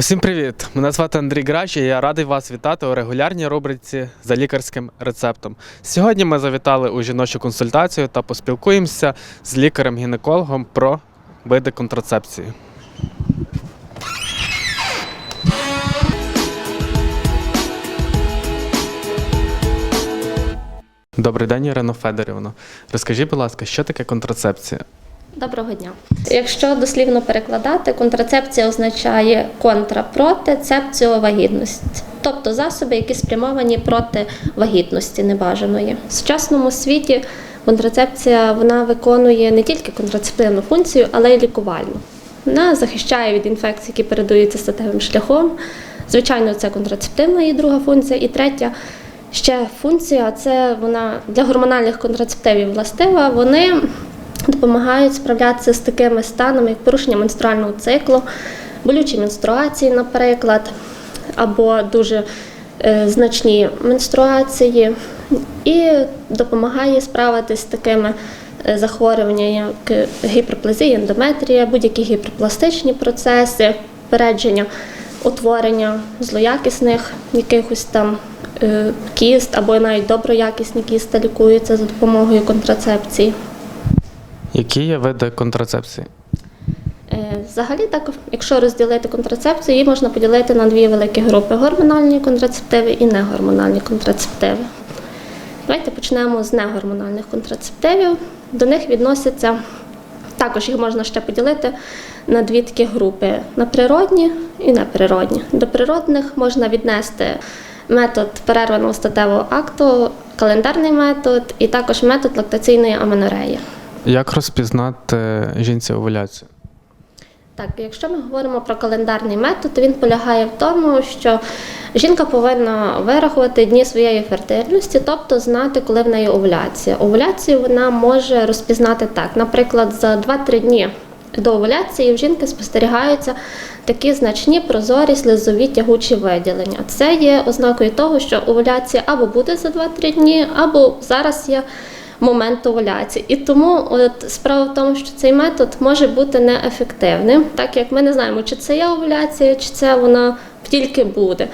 Усім привіт! Мене звати Андрій Грач і я радий вас вітати у регулярній рубриці за лікарським рецептом. Сьогодні ми завітали у жіночу консультацію та поспілкуємося з лікарем-гінекологом про види контрацепції. Добрий день, Ірина Федорівна. Розкажіть, будь ласка, що таке контрацепція? Доброго дня. Якщо дослівно перекладати, контрацепція означає контра проти вагітності, тобто засоби, які спрямовані проти вагітності небажаної. В сучасному світі контрацепція вона виконує не тільки контрацептивну функцію, але й лікувальну. Вона захищає від інфекцій, які передаються статевим шляхом. Звичайно, це контрацептивна її друга функція. І третя ще функція це вона для гормональних контрацептивів властива. Вони допомагають справлятися з такими станами, як порушення менструального циклу, болючі менструації, наприклад, або дуже е, значні менструації, і допомагає справитися з такими е, захворюваннями, як гіперплазія, ендометрія, будь-які гіперпластичні процеси, попередження утворення злоякісних якихось там е, кіст або навіть доброякісні кісти лікуються за допомогою контрацепції. Які є види контрацепції? Е, Взагалі, так, якщо розділити контрацепцію, її можна поділити на дві великі групи: гормональні контрацептиви і негормональні контрацептиви. Давайте почнемо з негормональних контрацептивів. До них відносяться також їх можна ще поділити на дві такі групи: на природні і неприродні. До природних можна віднести метод перерваного статевого акту, календарний метод і також метод лактаційної аменореї. Як розпізнати жінці овуляцію? Так, якщо ми говоримо про календарний метод, то він полягає в тому, що жінка повинна вирахувати дні своєї фертильності, тобто знати, коли в неї овуляція. Овуляцію вона може розпізнати так. Наприклад, за 2-3 дні до овуляції в жінки спостерігаються такі значні прозорі слизові тягучі виділення. Це є ознакою того, що овуляція або буде за 2-3 дні, або зараз є момент овуляції. І тому от справа в тому, що цей метод може бути неефективним, так як ми не знаємо, чи це є овуляція, чи це вона тільки буде.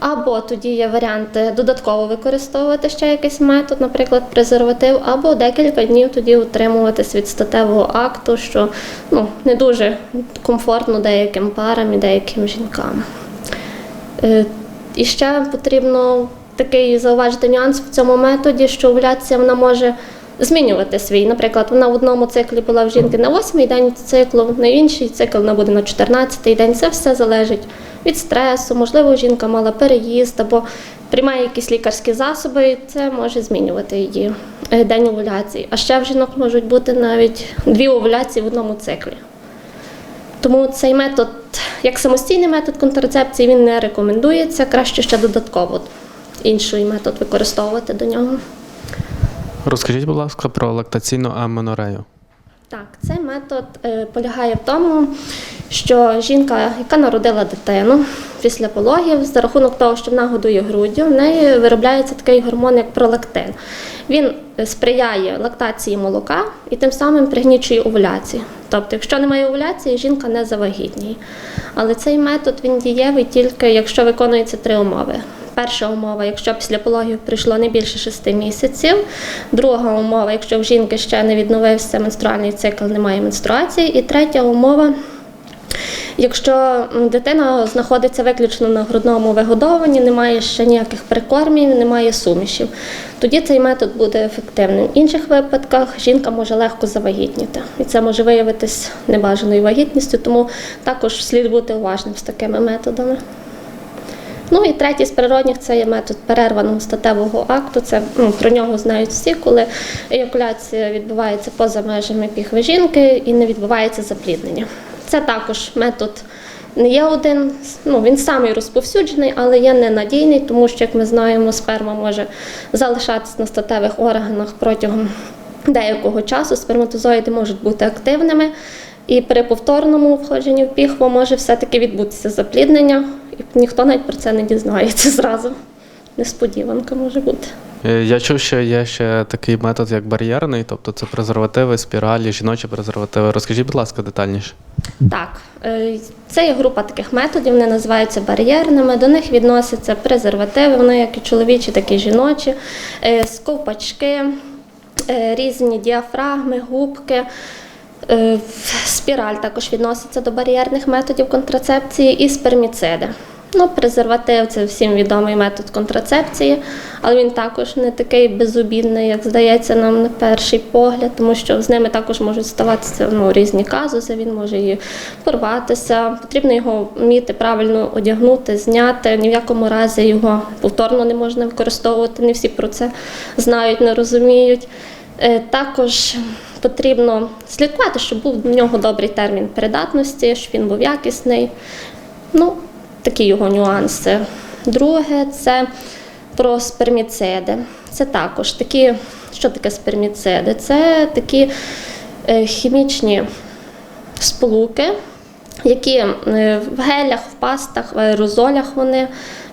Або тоді є варіанти додатково використовувати ще якийсь метод, наприклад, презерватив, або декілька днів тоді утримуватись від статевого акту, що ну, не дуже комфортно деяким парам і деяким жінкам. Е, І ще потрібно такий зауважити нюанс в цьому методі, що овуляція вона може змінювати свій. Наприклад, вона в одному циклі була в жінки на 8-й день циклу, на інший цикл вона буде на 14-й день. Це все залежить від стресу. Можливо, жінка мала переїзд або приймає якісь лікарські засоби, і це може змінювати її е, день овуляції. А ще в жінок можуть бути навіть дві овуляції в одному циклі. Тому цей метод, як самостійний метод контрацепції, він не рекомендується. Краще ще додатково інший метод використовувати до нього. Розкажіть, будь ласка, про лактаційну аменорею. Так, цей метод е, полягає в тому, що жінка, яка народила дитину після пологів, за рахунок того, що вона годує груддю, в неї виробляється такий гормон, як пролактин. Він е, сприяє лактації молока і тим самим пригнічує овуляцію. Тобто, якщо немає овуляції, жінка не завагітніє. Але цей метод він дієвий тільки якщо виконуються три умови. Перша умова, якщо після пологів пройшло не більше 6 місяців. Друга умова, якщо в жінки ще не відновився менструальний цикл, немає менструації. І третя умова, якщо дитина знаходиться виключно на грудному вигодовуванні, немає ще ніяких прикормів, немає сумішів, тоді цей метод буде ефективним. В інших випадках жінка може легко завагітніти, і це може виявитись небажаною вагітністю, тому також слід бути уважним з такими методами. Ну і третій з природних це є метод перерваного статевого акту. Це ну, про нього знають всі, коли еякуляція відбувається поза межами піхви жінки і не відбувається запліднення. Це також метод не є один, ну він самий розповсюджений, але є ненадійний, тому що, як ми знаємо, сперма може залишатися на статевих органах протягом деякого часу. Сперматозоїди можуть бути активними. І при повторному входженні в піхву може все-таки відбутися запліднення, і ніхто навіть про це не дізнається зразу. Несподіванка може бути. Е, Я чув, що є ще такий метод, як бар'єрний, тобто це презервативи, спіралі, жіночі презервативи. Розкажіть, будь ласка, детальніше. Так, е, це є група таких методів, вони називаються бар'єрними. До них відносяться презервативи, вони як і чоловічі, так і жіночі, е, сковпачки, різні діафрагми, губки. Спіраль також відноситься до бар'єрних методів контрацепції і сперміциди. Ну, презерватив це всім відомий метод контрацепції, але він також не такий безобідний, як здається нам на перший погляд, тому що з ними також можуть ставатися ну, різні казуси, він може і порватися. Потрібно його вміти правильно одягнути, зняти. Ні в якому разі його повторно не можна використовувати. Не всі про це знають, не розуміють. Е, Також потрібно слідкувати, щоб був в нього добрий термін придатності, щоб він був якісний. Ну, такі його нюанси. Друге, це про сперміциди. Це також такі, що таке сперміциди? Це такі е, хімічні сполуки, які е, в гелях, в пастах, в аерозолях вони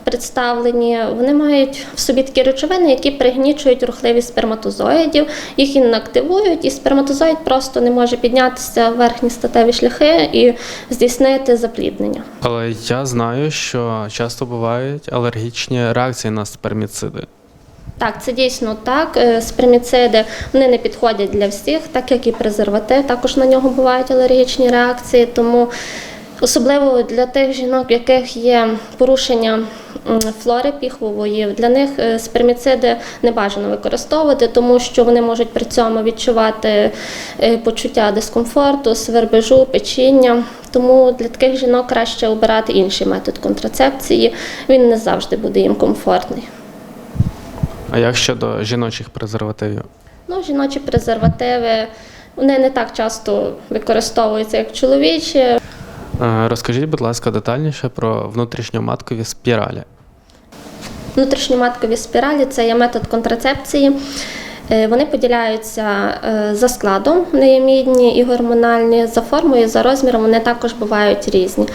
представлені. Вони мають в собі такі речовини, які пригнічують рухливість сперматозоїдів, їх інактивують, і сперматозоїд просто не може піднятися в верхні статеві шляхи і здійснити запліднення. Але я знаю, що часто бувають алергічні реакції на сперміциди. Так, це дійсно так. Е, Сперміциди вони не підходять для всіх, так як і презерватив. Також на нього бувають алергічні реакції. Тому особливо для тих жінок, в яких є порушення флори піхвової, для них е, сперміциди не бажано використовувати, тому що вони можуть при цьому відчувати е, почуття дискомфорту, свербежу, печіння. Тому для таких жінок краще обирати інший метод контрацепції. Він не завжди буде їм комфортний. А як щодо жіночих презервативів? Ну, жіночі презервативи вони не так часто використовуються, як чоловічі. Е, Розкажіть, будь ласка, детальніше про внутрішньоматкові спіралі. Внутрішньоматкові спіралі це є метод контрацепції. Е, Вони поділяються е, за складом, вони є мідні і гормональні, за формою, за розміром вони також бувають різні.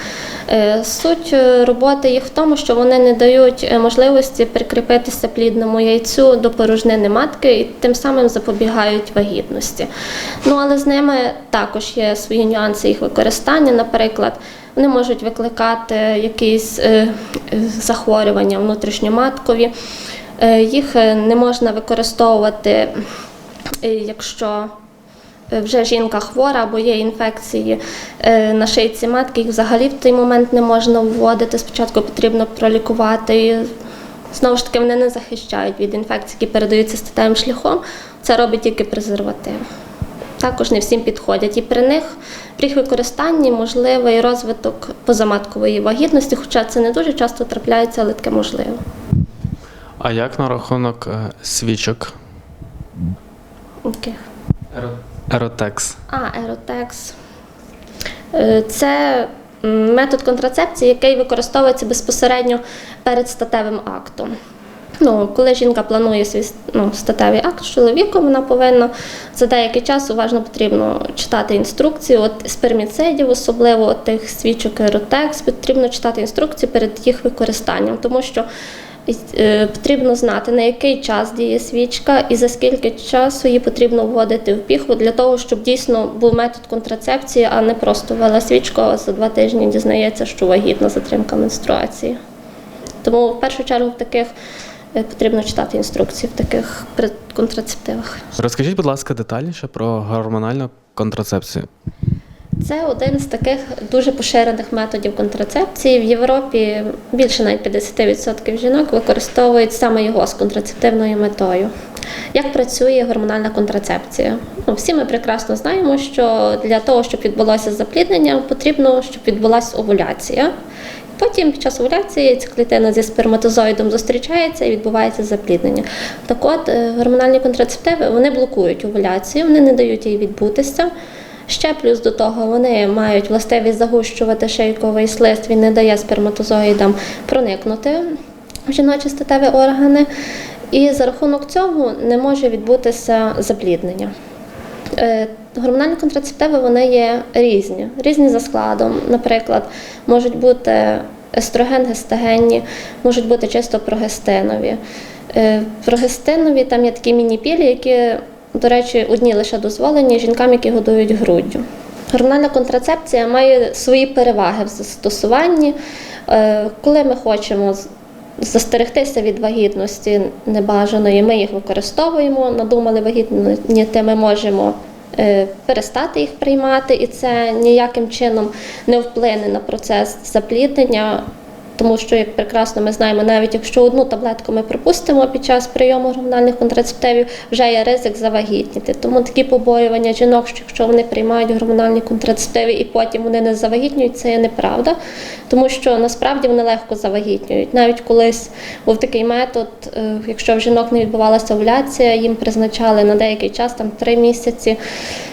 Е, Суть роботи їх в тому, що вони не дають можливості прикріпитися плідному яйцю до порожнини матки і тим самим запобігають вагітності. Ну але з ними також є свої нюанси їх використання. Наприклад, вони можуть викликати якісь захворювання внутрішньоматкові. Е, Їх е, не можна використовувати, е, якщо вже жінка хвора або є інфекції на шийці матки, їх взагалі в той момент не можна вводити. Спочатку потрібно пролікувати. Знову ж таки, вони не захищають від інфекцій, які передаються статевим шляхом. Це робить тільки презерватив. Також не всім підходять. І при них при їх використанні можливий розвиток позаматкової вагітності, хоча це не дуже часто трапляється, але таке можливо. А як на рахунок е, свічок? Окей. Еротекс. А, еротекс. Е, Це метод контрацепції, який використовується безпосередньо перед статевим актом. Ну, коли жінка планує свій ну, статевий акт з чоловіком, вона повинна за деякий час уважно потрібно читати інструкцію. От сперміцидів, особливо от тих свічок еротекс, потрібно читати інструкцію перед їх використанням, тому що потрібно знати, на який час діє свічка і за скільки часу її потрібно вводити в піхву для того, щоб дійсно був метод контрацепції, а не просто ввела свічку, а за два тижні дізнається, що вагітна затримка менструації. Тому в першу чергу в таких е, потрібно читати інструкції в таких контрацептивах. Розкажіть, будь ласка, детальніше про гормональну контрацепцію. Це один з таких дуже поширених методів контрацепції. В Європі більше навіть 50% жінок використовують саме його з контрацептивною метою. Як працює гормональна контрацепція? Ну, всі ми прекрасно знаємо, що для того, щоб відбулося запліднення, потрібно, щоб відбулася овуляція. Потім під час овуляції ця клітина зі сперматозоїдом зустрічається і відбувається запліднення. Так от, е, гормональні контрацептиви вони блокують овуляцію, вони не дають їй відбутися. Ще плюс до того вони мають властивість загущувати шийковий слиз, він не дає сперматозоїдам проникнути в жіночі статеві органи. І за рахунок цього не може відбутися запліднення. Е, Гормональні контрацептиви вони є різні, різні за складом. Наприклад, можуть бути естроген, гестагенні, можуть бути чисто прогестинові. Е, Прогестинові там є такі міні-пілі, які, до речі, одні лише дозволені жінкам, які годують груддю. Гормональна контрацепція має свої переваги в застосуванні. Е, Коли ми хочемо застерегтися від вагітності небажаної, ми їх використовуємо. Надумали вагітніти, ми можемо е, перестати їх приймати, і це ніяким чином не вплине на процес запліднення. Тому що, як прекрасно ми знаємо, навіть якщо одну таблетку ми пропустимо під час прийому гормональних контрацептивів, вже є ризик завагітніти. Тому такі побоювання жінок, що якщо вони приймають гормональні контрацептиви і потім вони не завагітнюють, це є неправда. Тому що насправді вони легко завагітнюють. Навіть колись був такий метод, е, якщо в жінок не відбувалася овуляція, їм призначали на деякий час, там три місяці,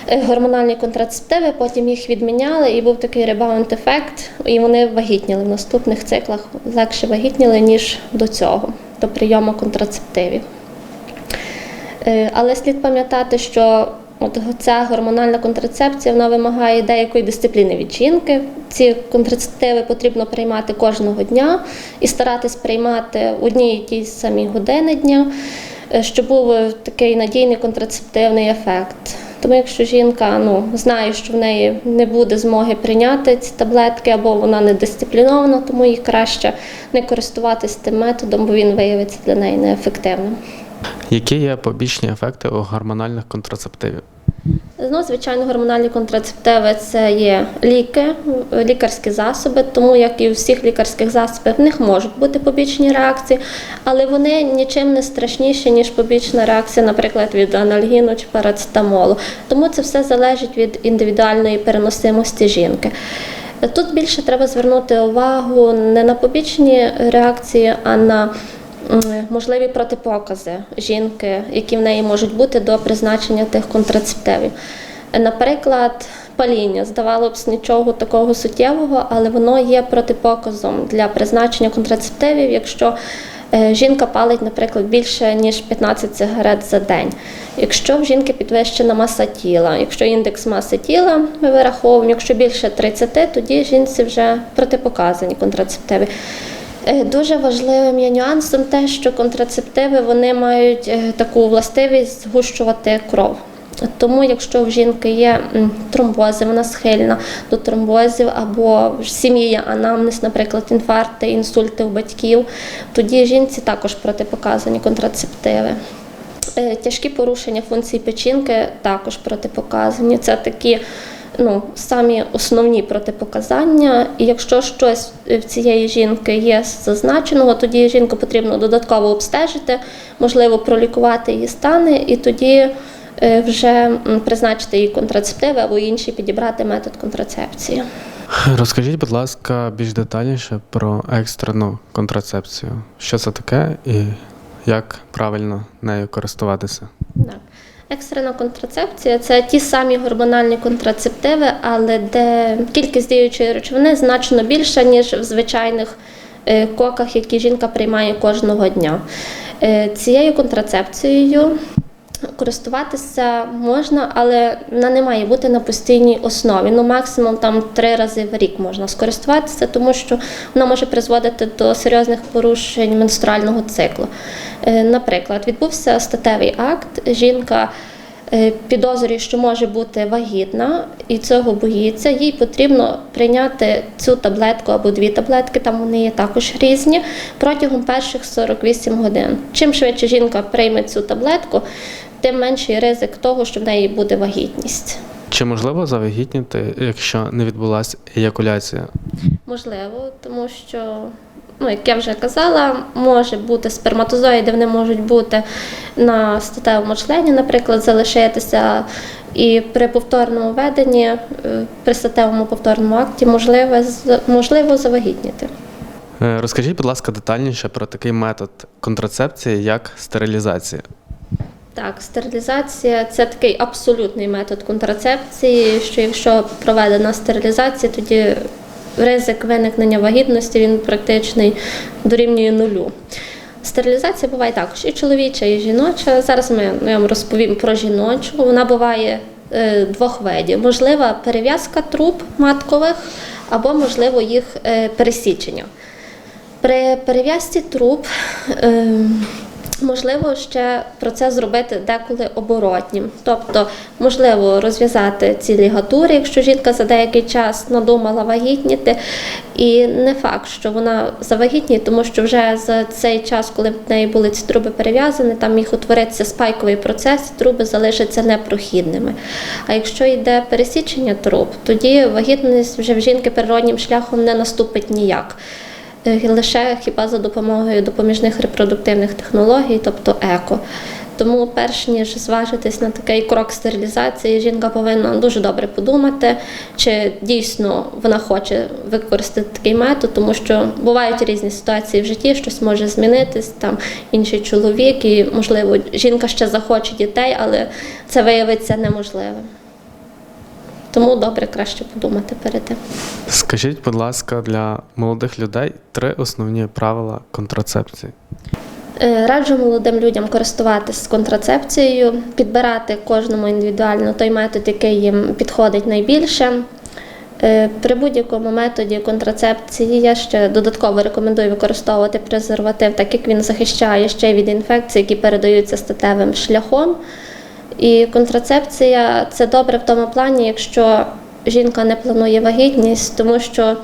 е, гормональні контрацептиви, потім їх відміняли, і був такий ребаунд-ефект, і вони вагітніли в наступних циклах легше вагітніли, ніж до цього, до прийому контрацептивів. Е, Але слід пам'ятати, що от ця гормональна контрацепція вона вимагає деякої дисципліни від жінки. Ці контрацептиви потрібно приймати кожного дня і старатись приймати в і тій самій години дня, е, щоб був такий надійний контрацептивний ефект. Тому якщо жінка ну, знає, що в неї не буде змоги прийняти ці таблетки, або вона не дисциплінована, тому їй краще не користуватись тим методом, бо він виявиться для неї неефективним. Які є побічні ефекти у гормональних контрацептивів? Ну, звичайно, гормональні контрацептиви це є ліки, лікарські засоби, тому як і у всіх лікарських засобів в них можуть бути побічні реакції, але вони нічим не страшніші, ніж побічна реакція, наприклад, від анальгіну чи парацетамолу. Тому це все залежить від індивідуальної переносимості жінки. Тут більше треба звернути увагу не на побічні реакції, а на можливі протипокази жінки, які в неї можуть бути до призначення тих контрацептивів. Наприклад, паління здавалося б нічого такого суттєвого, але воно є протипоказом для призначення контрацептивів, якщо е, жінка палить, наприклад, більше ніж 15 сигарет за день. Якщо в жінки підвищена маса тіла, якщо індекс маси тіла ми вираховуємо, якщо більше 30, тоді жінці вже протипоказані контрацептиви. Е, Дуже важливим є нюансом те, що контрацептиви вони мають е, таку властивість згущувати кров. Тому, якщо в жінки є тромбози, вона схильна до тромбозів, або в сім'ї є анамнез, наприклад, інфаркти, інсульти у батьків, тоді жінці також протипоказані контрацептиви. Е, Тяжкі порушення функцій печінки також протипоказані. Це такі ну, самі основні протипоказання. І якщо щось в цієї жінки є зазначеного, тоді жінку потрібно додатково обстежити, можливо, пролікувати її стани, і тоді е, вже призначити їй контрацептиви або інший підібрати метод контрацепції. Розкажіть, будь ласка, більш детальніше про екстрену контрацепцію. Що це таке і як правильно нею користуватися? Так. Екстрена контрацепція це ті самі гормональні контрацептиви, але де кількість діючої речовини значно більша, ніж в звичайних е, коках, які жінка приймає кожного дня. Е, Цією контрацепцією користуватися можна, але вона не має бути на постійній основі. Ну, максимум там три рази в рік можна скористуватися, тому що вона може призводити до серйозних порушень менструального циклу. Е, Наприклад, відбувся статевий акт, жінка. е, Підозрює, що може бути вагітна і цього боїться, їй потрібно прийняти цю таблетку або дві таблетки, там вони є також різні, протягом перших 48 годин. Чим швидше жінка прийме цю таблетку, тим менший ризик того, що в неї буде вагітність. Чи можливо завагітніти, якщо не відбулася еякуляція? Можливо, тому що, ну, як я вже казала, може бути сперматозоїди, вони можуть бути на статевому члені, наприклад, залишитися. І при повторному веденні, е, при статевому повторному акті можливо, можливо завагітніти. Е, Розкажіть, будь ласка, детальніше про такий метод контрацепції, як стерилізація. Так, стерилізація це такий абсолютний метод контрацепції, що якщо проведена стерилізація, тоді ризик виникнення вагітності він практичний дорівнює нулю. Стерилізація буває також і чоловіча, і жіноча. Зараз ми я вам розповім про жіночу. Вона буває е, двох видів: можлива перев'язка труб маткових або можливо їх е, пересічення. При перев'язці труб е, Можливо, ще процес зробити деколи оборотнім, тобто можливо розв'язати ці лігатури, якщо жінка за деякий час надумала вагітніти. І не факт, що вона завагітніє, тому що вже за цей час, коли в неї були ці труби перев'язані, там міг утворитися спайковий процес, труби залишаться непрохідними. А якщо йде пересічення труб, тоді вагітність вже в жінки природнім шляхом не наступить ніяк. Е, лише хіба за допомогою допоміжних репродуктивних технологій, тобто еко. Тому, перш ніж зважитись на такий крок стерилізації, жінка повинна дуже добре подумати, чи дійсно вона хоче використати такий метод, тому що бувають різні ситуації в житті, щось може змінитись, там інший чоловік, і можливо жінка ще захоче дітей, але це виявиться неможливим. Тому добре краще подумати перед тим. Скажіть, будь ласка, для молодих людей три основні правила контрацепції. Е, Раджу молодим людям користуватись контрацепцією, підбирати кожному індивідуально той метод, який їм підходить найбільше. Е, При будь-якому методі контрацепції я ще додатково рекомендую використовувати презерватив, так як він захищає ще від інфекцій, які передаються статевим шляхом. І контрацепція це добре в тому плані, якщо жінка не планує вагітність, тому що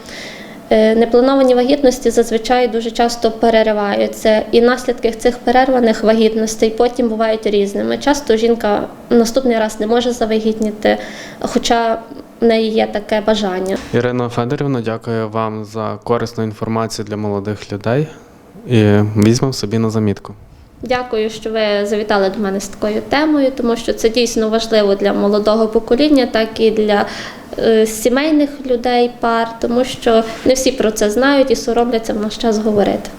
е, неплановані вагітності зазвичай дуже часто перериваються, і наслідки цих перерваних вагітностей потім бувають різними. Часто жінка наступний раз не може завагітніти, хоча в неї є таке бажання. Ірино Федорівна, дякую вам за корисну інформацію для молодих людей і візьмемо собі на замітку. Дякую, що ви завітали до мене з такою темою, тому що це дійсно важливо для молодого покоління, так і для е, сімейних людей, пар, тому що не всі про це знають і соромляться в наш час говорити.